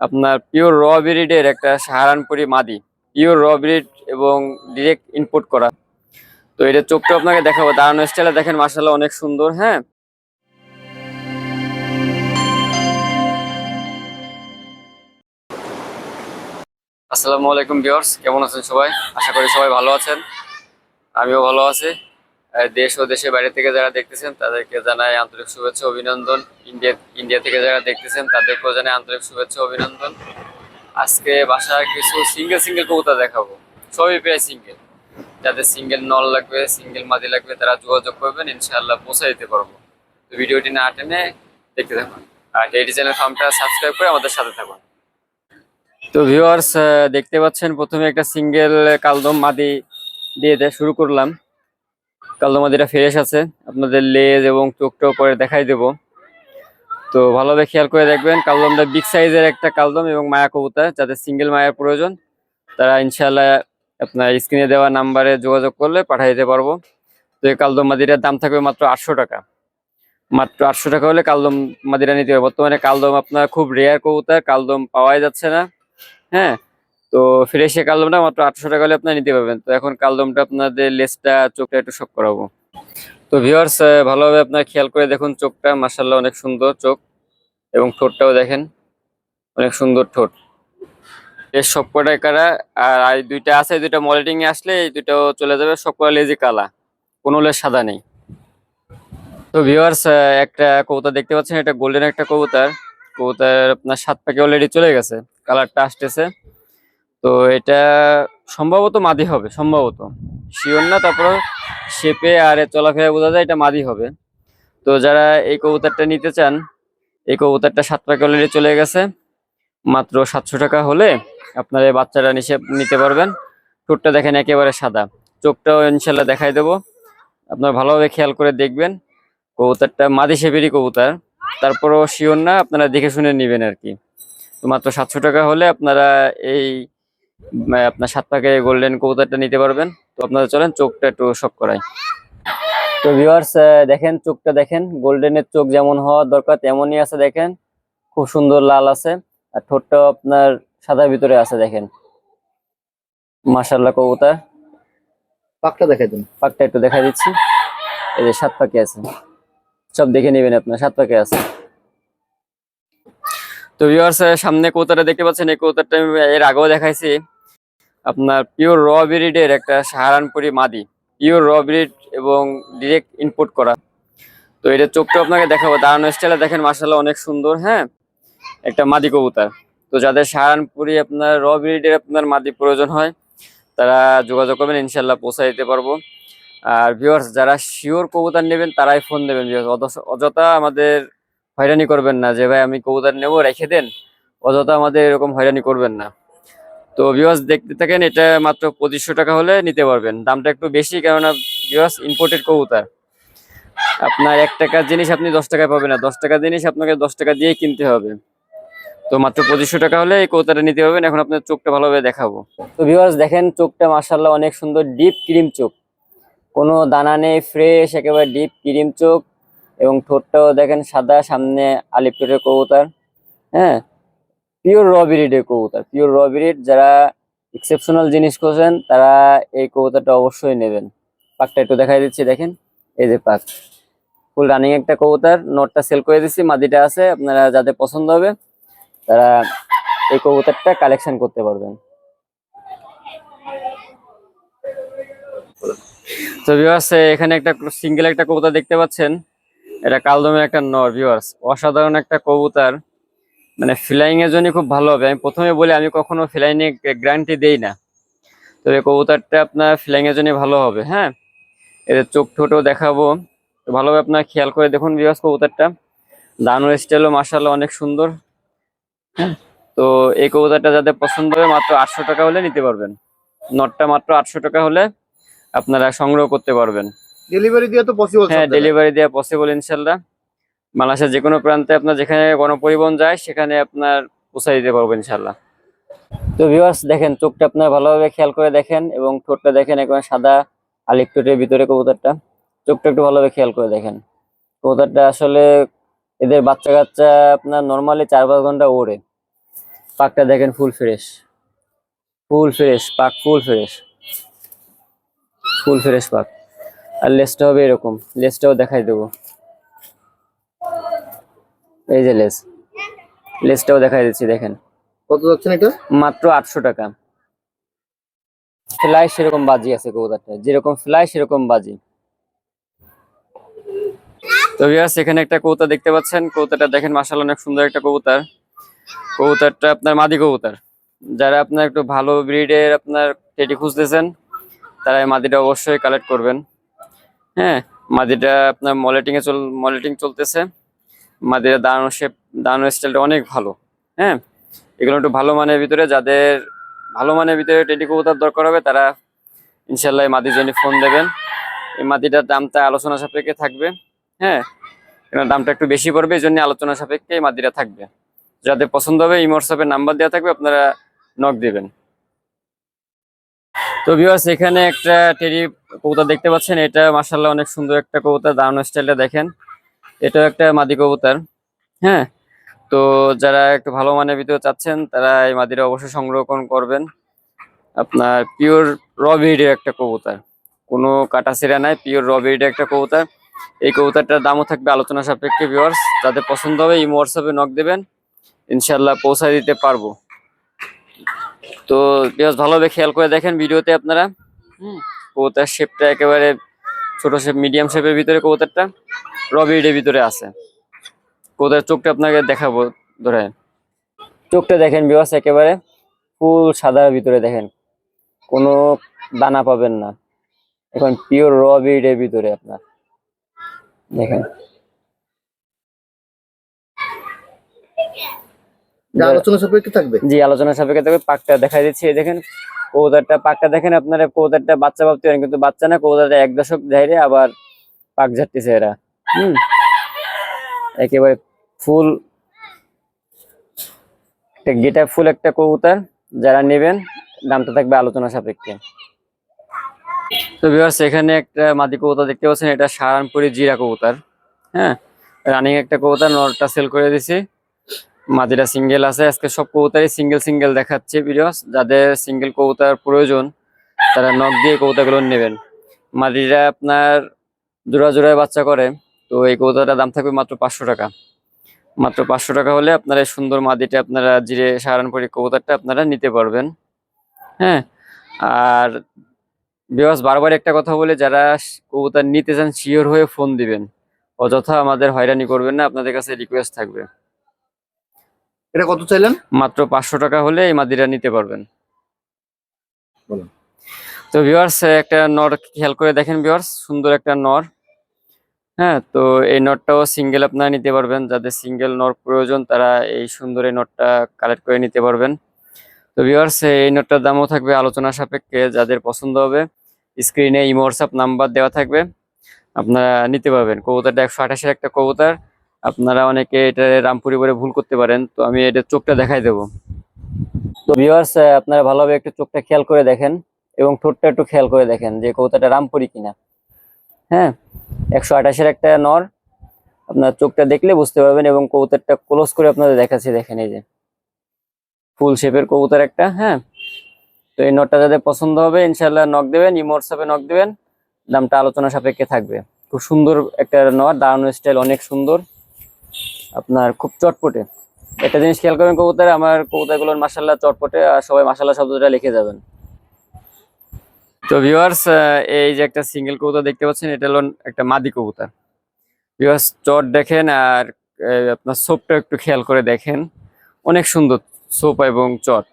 আপনার পিওর র ব্রিডের একটা সাহারানপুরি মাদি। পিওর র ব্রিড এবং ডিরেক্ট ইনপুট করা। তো এটা চোখটা আপনাকে দেখাবো। দাঁড়ানো স্টাইলে দেখেন মাসাল্লাহ অনেক সুন্দর হ্যাঁ? আসসালামু আলাইকুম ভিউয়ার্স কেমন আছেন সবাই? আশা করি সবাই ভালো আছেন। আমিও ভালো আছি। দেশ ও দেশের বাইরে থেকে যারা দেখতেছেন, তাদেরকে জানাই আন্তরিক শুভেচ্ছা, অভিনন্দন। ইন্ডিয়া ইন্ডিয়া থেকে যারা দেখতেছেন, তাদেরকেও জানাই আন্তরিক শুভেচ্ছা, অভিনন্দন। আজকে বাসায় কিছু সিঙ্গেল সিঙ্গেল কবুতর দেখাবো। সবই প্রায় সিঙ্গেল যাদের সিঙ্গেল নল লাগবে সিঙ্গেল মাদি লাগবে, তারা যোগাযোগ করবেন, ইনশাআল্লাহ পৌঁছে দিতে পারব। তো ভিডিওটি না টেনে দেখতে থাকুন। আর টেডি চ্যানেল ফার্মটা সাবস্ক্রাইব করে আমাদের সাথে থাকুন। তো ভিউয়ার্স দেখতে পাচ্ছেন, প্রথমে একটা সিঙ্গেল কালদম মাদি দেয়া শুরু করলাম। কালদম মাদিটা ফ্রেশ আছে। আপনাদের লেজ এবং চোখটাও পরে দেখাই দেব। তো ভালোভাবে খেয়াল করে দেখবেন, কালদমটা বিগ সাইজের একটা কালদম এবং মায়া কবুতর যাদের সিঙ্গেল মায়ের প্রয়োজন। তারা ইনশাল্লাহ আপনার স্ক্রিনে দেওয়া নাম্বারে যোগাযোগ করলে পাঠিয়ে দিতে পারব। তো এই কালদম মাদিটার দাম থাকবে মাত্র আটশো টাকা। মাত্র আটশো টাকা হলে কালদম মাদিরা নিতে হবে। বর্তমানে কালদম আপনার খুব রেয়ার কবুতর, কালদম পাওয়াই যাচ্ছে না। হ্যাঁ তো ফ্রেশে কালদমটা মাত্র আটশো টাকা হলে আপনার নিতে পারবেন। তো এখন কালদমটা আপনাদের লেজটা চোখটা একটু শক করাবো। তো ভিউয়ার্স ভালোভাবে আপনার খেয়াল করে দেখুন চোখটা। মাসাল্লাহ অনেক সুন্দর চোখ এবং ঠোঁটটাও দেখেন। অনেক সুন্দর ঠোঁট। এর সবকটাই কারা আর এই দুইটা আছে দুইটা মলিটিং এ আসলে এই দুইটাও চলে যাবে। সবকটা লেজি কালা কোনো লেজ সাদা নেই। তো ভিউয়ার্স একটা কবুতর দেখতে পাচ্ছেন, এটা গোল্ডেন একটা কবুতর। কবুতর আপনার সাত পাকে অলরেডি চলে গেছে। কালারটা আসতেছে। তো এটা সম্ভবত মাদি হবে, সম্ভবত। শিওর না তারপর শেপে আর চলাফেরা বোঝা যায়, এটা মাদি হবে। তো যারা এই কবুতরটা নিতে চান, এই কবুতরটা সাত পাকে অলরেডি চলে গেছে। মাত্র সাতশো টাকা হলে আপনারা এই বাচ্চাটা নিচে নিতে পারবেন। ঠোঁটটা দেখেন একেবারে সাদা। চোখটাও ইনশাল্লাহ দেখাই দেবো। আপনার ভালোভাবে খেয়াল করে দেখবেন। কবুতরটা মাদি শেপেরই কবুতর। তারপরও শিওর না, আপনারা দেখে শুনে নেবেন আর কি। তো মাত্র সাতশো টাকা হলে আপনারা এই আপনার সাত পাকে গোল্ডেন কবুতরটা নিতে পারবেন। তো আপনারা চলেন চোখটা একটু শক করাই। তো ভিউয়ার্স দেখেন চোখটা দেখেন। গোল্ডেনের চোখ যেমন হওয়ার দরকার তেমনই আছে দেখেন। খুব সুন্দর লাল আছে। আর ঠোঁটটাও আপনার সাদার ভিতরে আছে দেখেন। মাশাল্লাহ কবুতর। পাকটা দেখাই দিন। পাকটা একটু দেখা দিচ্ছি। এই যে সাত পাকে আছে। সব দেখে নেবেন আপনার সাত পাকে আছে। তো ভিউয়ার্স সামনে কৌতাটা দেখতে পাচ্ছেন, এই কৌতারটা আমি এর আগেও দেখাইছি। আপনার পিওর র ব্রিডের একটা সাহারানপুরি মাদি। পিওর র ব্রিড এবং ডিরেক্ট ইনপুট করা। তো এটা চোখটা আপনাকে দেখাবো দাঁড়ানো স্টাইলে দেখেন মার্শাল্লাহ অনেক সুন্দর হ্যাঁ? একটা মাদি কবুতর। তো যাদের সাহারানপুরি আপনার র ব্রিডের আপনার মাদি প্রয়োজন হয়, তারা যোগাযোগ করবেন ইনশাল্লাহ পৌঁছায় দিতে পারব। আর ভিউয়ার্স যারা শিওর কবুতর নেবেন, তারাই ফোন দেবেন। অথচ- অযথা আমাদের হয়রানি করবেন না, যে ভাই আমি কবুতর নেব, রেখে দেন। অযথা আমাদের এরকম হয়রানি করবেন না। তো ভিউয়ার্স দেখতে থাকেন, এটা মাত্র পঁচিশশো টাকা হলে নিতে পারবেন। দামটা একটু বেশি, কেননা ভিউয়ার্স ইম্পোর্টেড কবুতর। আপনার এক টাকার জিনিস আপনি দশ টাকায় পাবেন না দশ টাকার জিনিস আপনাকে দশ টাকা দিয়েই কিনতে হবে। তো মাত্র পঁচিশশো টাকা হলে এই কবুতরটা নিতে পারবেন। এখন আপনার চোখটা ভালোভাবে দেখাবো। তো ভিউয়ার্স দেখেন, চোখটা মার্শাল্লাহ অনেক সুন্দর ডিপ ক্রিম চোখ। কোনো দানা নেই ফ্রেশ একেবারে ডিপ ক্রিম চোখ। এবং ঠোঁটটাও দেখেন সাদা, সামনে আলিপুরের কবুতর হ্যাঁ? পিওর র ব্রিডের কবুতর পিওর র ব্রিড যারা এক্সেপশনাল জিনিস খোঁজেন, তারা এই কবুতরটা অবশ্যই নেবেন। পাকটা একটু দেখাই দিচ্ছি, দেখেন? এই যে পাক ফুল রানিং একটা কবুতর, নোটটা সেল করে দিচ্ছি, মাদিটা আছে, আপনারা যাদের পছন্দ হবে, তারা এই কবুতরটা কালেকশন করতে পারবেন। তো ভিউয়ার্স এখানে একটা সিঙ্গেল একটা কবুতর দেখতে পাচ্ছেন। এটা কালদমের একটা নর ভিউয়ার্স অসাধারণ একটা কবুতার। মানে ফ্লাইং এর জন্য খুব ভালো হবে। আমি প্রথমে বলি, আমি কখনো ফ্লাইং এ গ্যারান্টি দেই না। তবে কবুতারটা আপনার ফ্লাইং এর জন্য ভালো হবে হ্যাঁ? এদের চোখ ঠোঁটও দেখাবো। ভালোভাবে আপনার খেয়াল করে দেখুন ভিউয়ার্স কবুতরটা। দানুর স্টাইলও মার্শাল্লাহ অনেক সুন্দর। হ্যাঁ? তো এই কবুতারটা যাদের পছন্দ হবে, মাত্র আটশো টাকা হলে নিতে পারবেন। নটটা মাত্র আটশো টাকা হলে আপনারা সংগ্রহ করতে পারবেন। ডেলিভারি দিয়ে তো পসিবল হ্যাঁ ডেলিভারি দেওয়া পসিবল ইনশাল্লাহ। বাংলাদেশের যে কোনো প্রান্তে আপনার যেখানে গণপরিবহন যায় সেখানে আপনার পৌঁছাই দিতে পারব ইনশাল্লাহ। তো ভিউয়ার্স দেখেন চোখটা আপনার ভালোভাবে খেয়াল করে দেখেন এবং ঠোঁটটা দেখেন একবার সাদা আলিক ঠোঁটের ভিতরে কবুতরটা। চোখটা একটু ভালোভাবে খেয়াল করে দেখেন। কবুতরটা আসলে এদের বাচ্চা কাচ্চা আপনার নর্মালি চার পাঁচ ঘণ্টা ওড়ে। পাকটা দেখেন ফুল ফ্রেশ ফুল ফ্রেশ পাক ফুল ফ্রেশ ফুল ফ্রেশ পাক। আর লেসটা হবে এরকম। লেসটাও দেখাই দেবো। এই যে লেস। লেসটাও দেখাই দিচ্ছি দেখেন। কত যাচ্ছেন এটা? মাত্র আটশো টাকা। ফ্লাই সেরকম বাজি আছে কবুতরটা। যেরকম ফ্লাই সেরকম বাজি। তো ভিউয়ার্স এখানে একটা কবুতর দেখতে পাচ্ছেন। কবুতরটা দেখেন মাশাআল্লাহ অনেক সুন্দর একটা কবুতর। কবুতরটা আপনার মাদি কবুতর। যারা আপনার একটু ভালো ব্রিডের আপনার টেডি খুঁজতেছেন তারা এই মাদিটা অবশ্যই কালেক্ট করবেন। হ্যাঁ মাদিটা আপনার মলেটিং এ চল, মলেটিং চলতেছে। মাদিটা দাঁড়ানো শেপ দাঁড়ানো স্টাইলটা অনেক ভালো। হ্যাঁ এগুলো একটু ভালো মানের ভিতরে যাদের ভালো মানের ভিতরে টেডি কবুতর দরকার হবে, তারা ইনশাল্লাহ মাদির জন্য ফোন দেবেন। এই মাদিটার দামটা আলোচনা সাপেক্ষে থাকবে। হ্যাঁ এখানে দামটা একটু বেশি পড়বে, এই জন্য আলোচনা সাপেক্ষে এই মাদিটা থাকবে। যাদের পছন্দ হবে, এই নাম্বার দেওয়া থাকবে, আপনারা নক দিবেন। তো ভিউয়ার্স এখানে একটা টেরি কবুতর দেখতে পাচ্ছেন। এটা মাসাল্লাহ অনেক সুন্দর একটা কবুতর দাঁড়ানো স্টাইলটা দেখেন। এটাও একটা মাদি কবুতর হ্যাঁ? তো যারা একটু ভালো মানের ভিতরে চাচ্ছেন, তারা এই মাদিরা অবশ্যই সংরক্ষণ করবেন। আপনার পিওর র ব্রিডের একটা কবুতর। কোনো কাটা সিরা নাই পিওর র ব্রিডের একটা কবুতর। এই কবুতরটার দামও থাকবে আলোচনা সাপেক্ষে ভিউয়ার্স যাদের পছন্দ হবে, এই হোয়াটসঅ্যাপে নক দেবেন। ইনশাল্লাহ পৌঁছায় দিতে পারব। তো ভিউয়ার্স ভালোভাবে খেয়াল করে দেখেন ভিডিওতে আপনারা। হুম। কবুতর শেপটা একেবারে ছোট শেপ মিডিয়াম শেপের ভিতরে কবুতরটা র ব্রিডের ভিতরে আছে। কোথায় চোখটা আপনাকে দেখাবো ধরে। চোখটা দেখেন বিবাস একেবারে ফুল সাদার ভিতরে দেখেন। কোনো দানা পাবেন না। এখন পিওর র বিডের ভিতরে আপনার। দেখেন। আলোচনা সাপেক্ষে থাকবে। জি আলোচনা সাপেক্ষে তবে পাকটা দেখাই দিচ্ছি। এই দেখেন কৌদারটা পাকটা দেখেন আপনারা কৌদারটা বাচ্চা ভাবতে পারেন কিন্তু বাচ্চা না কৌদারটা এক দশক ধরে আবার পাক ঝাড়তেছে এরা। হুম একেবারে ফুল একটা গেটা ফুল একটা কবুতর যারা নেবেন দামটা থাকবে আলোচনা সাপেক্ষে। তো ভিউয়ার্স এখানে একটা মাদি কবুতর দেখতে পাচ্ছেন এটা সারানপুরি জিরা কবুতর। হ্যাঁ রানিং একটা কবুতর নরটা সেল করে দিছি। মাদিরা সিঙ্গেল আছে, আজকে সব কবুতরই সিঙ্গেল সিঙ্গেল দেখাচ্ছে ভিডিওস। যাদের সিঙ্গেল কবুতর প্রয়োজন, তারা নখ দিয়ে কবুতরগুলো নেবেন। মাদিরা আপনার জোড়া জোড়ায় বাচ্চা করে, তো এই কবুতরটার দাম থাকবে মাত্র পাঁচশো টাকা। মাত্র পাঁচশো টাকা হলে আপনারা এই সুন্দর মাদিটা আপনারা জিরে সাহারানপুরি কবুতরটা আপনারা নিতে পারবেন। হ্যাঁ আর বিবাস বারবার একটা কথা বলে, যারা কবুতর নিতে চান, শিওর হয়ে ফোন দিবেন। অযথা আমাদের হয়রানি করবেন না, আপনাদের কাছে রিকোয়েস্ট থাকবে। এটা কত চাইলেন? মাত্র পাঁচশো টাকা হলে এই মাদিরা নিতে পারবেন। তো ভিওয়ার্স একটা নর খেয়াল করে দেখেন ভিউয়ার্স সুন্দর একটা নর। হ্যাঁ তো এই নটটাও সিঙ্গেল আপনারা নিতে পারবেন। যাদের সিঙ্গেল নর প্রয়োজন তারা এই সুন্দর এই নটটা কালেক্ট করে নিতে পারবেন। তো ভিওয়ার্স এই নটটার দামও থাকবে আলোচনা সাপেক্ষে যাদের পছন্দ হবে স্ক্রিনে ইমো হোয়াটসঅ্যাপ নাম্বার দেওয়া থাকবে আপনারা নিতে পারবেন। কবুতরটা একশো আঠাশের একটা কবুতর। আপনারা অনেকে এটা রামপুরি বলে ভুল করতে পারেন, তো আমি এটা চোখটা দেখাই দেবো। তো ভিওয়ার্স আপনারা ভালোভাবে একটু চোখটা খেয়াল করে দেখেন এবং ঠোঁটটা একটু খেয়াল করে দেখেন যে কৌতাটা রামপুরি কিনা। হ্যাঁ একশো আঠাশের একটা নর, আপনার চোখটা দেখলে বুঝতে পারবেন এবং কৌতারটা ক্লোজ করে আপনাদের দেখাচ্ছি, দেখেন এই যে। ফুল শেপের কবুতর একটা হ্যাঁ। তো এই নটটা যাদের পছন্দ হবে ইনশাল্লাহ নক দেবেন ইমো হোয়াটসঅ্যাপে নক দেবেন, দামটা আলোচনা সাপেক্ষে থাকবে। খুব সুন্দর একটা নর দাঁড়ানো স্টাইল অনেক সুন্দর। আপনার খুব চটপটে। একটা জিনিস খেয়াল করবেন কবুতরে, আমার কবুতরগুলোর মাসাল্লাহ চটপটে, আর সবাই মাসাল্লাহ শব্দটা লিখে যাবেন। তো ভিউয়ার্স এই যে একটা সিঙ্গেল কবুতর দেখতে পাচ্ছেন, এটা হলো একটা মাদি কবুতর। ভিউয়ার্স চট দেখেন আর আপনার সোপটা একটু খেয়াল করে দেখেন। অনেক সুন্দর সোপ এবং চট।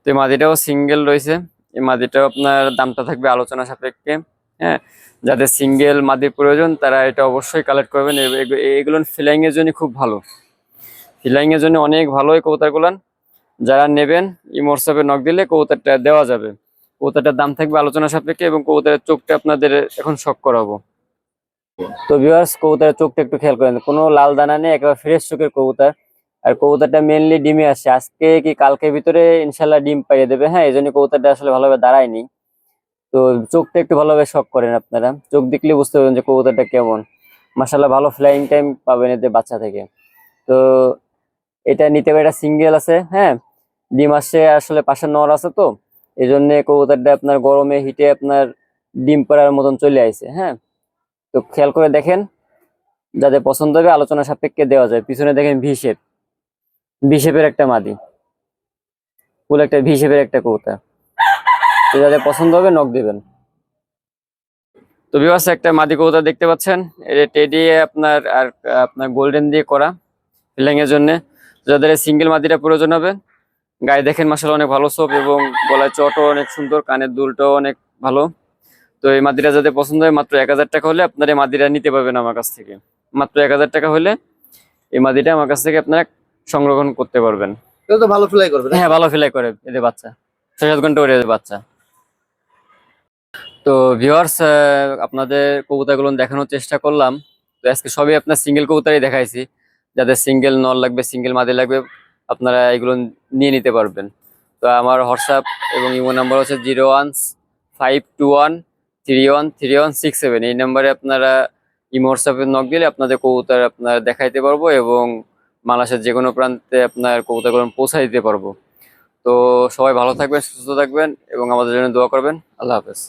তো এই মাদিটাও সিঙ্গেল রয়েছে। এই মাদিটাও আপনার দামটা থাকবে আলোচনা সাপেক্ষে হ্যাঁ যাদের সিঙ্গেল মাদির প্রয়োজন, তারা এটা অবশ্যই কালেক্ট করবেন। এগুলো ফিলাইং এর জন্য খুব ভালো। ফিলাইং এর জন্য অনেক ভালো এই কবুতরগুলান যারা নেবেন, এই হোয়াটসঅ্যাপে নক দিলে কবুতরটা দেওয়া যাবে। কবুতরটার দাম থাকবে আলোচনা সাপেক্ষে এবং কবুতরের চোখটা আপনাদের এখন শক করাবো। তো ভিউয়ার্স কবুতরের চোখটা একটু খেয়াল করেন। কোনো লাল দানা নেই, একেবারে ফ্রেশ চোখের কবুতর। আর কবুতরটা মেনলি ডিমে আসছে আজকে কি কালকে ভিতরে ইনশাল্লাহ ডিম পাইয়ে দেবে। হ্যাঁ এই জন্য কবুতরটা আসলে ভালোভাবে দাঁড়ায়নি। তো চোখটা একটু ভালোভাবে শখ করেন আপনারা। চোখ দেখলে বুঝতে পারবেন যে কবুতরটা কেমন। মাসাল্লাহ ভালো ফ্লাইং টাইম পাবেন এতে বাচ্চা থেকে। তো এটা নিতে পারে সিঙ্গেল আছে হ্যাঁ? ডিম আসছে আসলে পাশের নর আছে তো। এই জন্য কবুতরটা আপনার গরমে হিটে আপনার ডিম পাড়ার মতন চলে আইছে হ্যাঁ? তো খেয়াল করে দেখেন, যাদের পছন্দ হবে আলোচনা সাপেক্ষে দেওয়া যায়। পিছনে দেখেন ভি শেপ একটা মাদি। ফুল একটা ভি শেপের একটা কবুতর। তো যাদের পছন্দ হবে নক দিবেন। তো বিবাস একটা মাদি কবুতর দেখতে পাচ্ছেন। এটা টেডি আপনার আর আপনার গোল্ডেন দিয়ে করা ফিলিং এর জন্য। যাদের সিঙ্গেল মাদিটা প্রয়োজন হবে গায়ে দেখেন মাসাল অনেক ভালো সোপ এবং গলায় চটও অনেক সুন্দর কানের দুলটাও অনেক ভালো। তো এই মাদিরা যাদের পছন্দ হয় মাত্র এক হাজার টাকা হলে আপনারা এই মাদিরা নিতে পারবেন আমার কাছ থেকে। মাত্র এক হাজার টাকা হলে এই মাদিটা আমার কাছ থেকে আপনারা সংরক্ষণ করতে পারবেন। এটা তো ভালো ফ্লাই করবে হ্যাঁ ভালো ফিলাই করে এদের বাচ্চা। ছয় সাত ঘণ্টা এদের বাচ্চা। তো ভিউয়ার্স আপনাদের কবুতরগুলো দেখানোর চেষ্টা করলাম। তো আজকে সবই আপনার সিঙ্গেল কবুতরই দেখাইছি। যাদের সিঙ্গেল নল লাগবে সিঙ্গেল মাদি লাগবে, আপনারা এগুলো নিয়ে নিতে পারবেন। তো আমার হোয়াটসঅ্যাপ এবং ইমো নাম্বার হচ্ছে zero one five two one three one three one six seven. এই নাম্বারে আপনারা ইমো হোয়াটসঅ্যাপে নক দিলে আপনাদের কবুতর আপনার দেখাইতে পারব এবং বাংলাদেশের যে কোনো প্রান্তে আপনার কবুতরগুলো পৌঁছা দিতে পারব। তো সবাই ভালো থাকবেন, সুস্থ থাকবেন এবং আমাদের জন্য দোয়া করবেন। আল্লাহ হাফেজ।